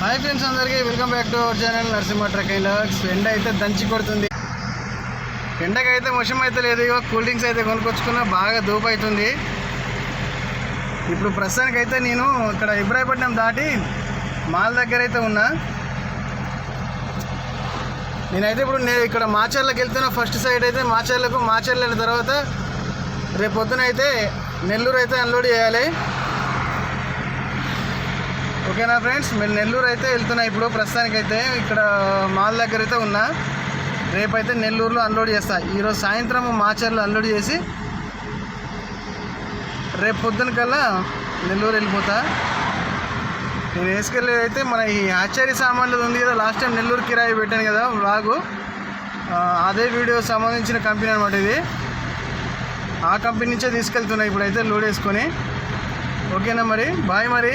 Hi friends అందరికీ welcome back to our channel Narasimha truck logs ఎండ అయితే దంచి కొడుతుంది. ఎండకైతే మొషం అయితే లేదు ఇక కూల్ డ్రింక్స్ అయితే కొనుక్కొచ్చుకున్నా బాగా దూపు అవుతుంది. ఇప్పుడు ప్రస్తుతానికైతే నేను ఇక్కడ ఇబ్రాహీపట్నం దాటి మాల్ దగ్గర అయితే ఉన్నా. నేనైతే ఇప్పుడు నేను ఇక్కడ మాచర్లకు వెళ్తున్నా ఫస్ట్ సైడ్ అయితే మాచర్లకు మాచర్లు వెళ్ళిన తర్వాత రేపు పొద్దున అయితే నెల్లూరు అయితే అన్లోడ్ చేయాలి. ఓకేనా ఫ్రెండ్స్? మీరు నెల్లూరు అయితే వెళ్తున్నా ఇప్పుడు. ప్రస్తుతానికైతే ఇక్కడ మాల్ దగ్గర అయితే ఉన్నా. రేపైతే నెల్లూరులో అన్లోడ్ చేస్తా. ఈరోజు సాయంత్రం మాచర్లో అన్లోడ్ చేసి రేపు పొద్దున కల్లా నెల్లూరు వెళ్ళిపోతా. నేను వేసుకెళ్ళేది అయితే మన ఈ ఆచార్య సామాన్లు ఉంది కదా లాస్ట్ టైం నెల్లూరు కిరాయి పెట్టాను కదా వ్లాగు. అదే వీడియో సంబంధించిన కంపెనీ అనమాట ఇది. ఆ కంపెనీ నుంచే తీసుకెళ్తున్నా ఇప్పుడైతే లోడ్ వేసుకొని. ఓకేనా మరి? బాయ్ మరి.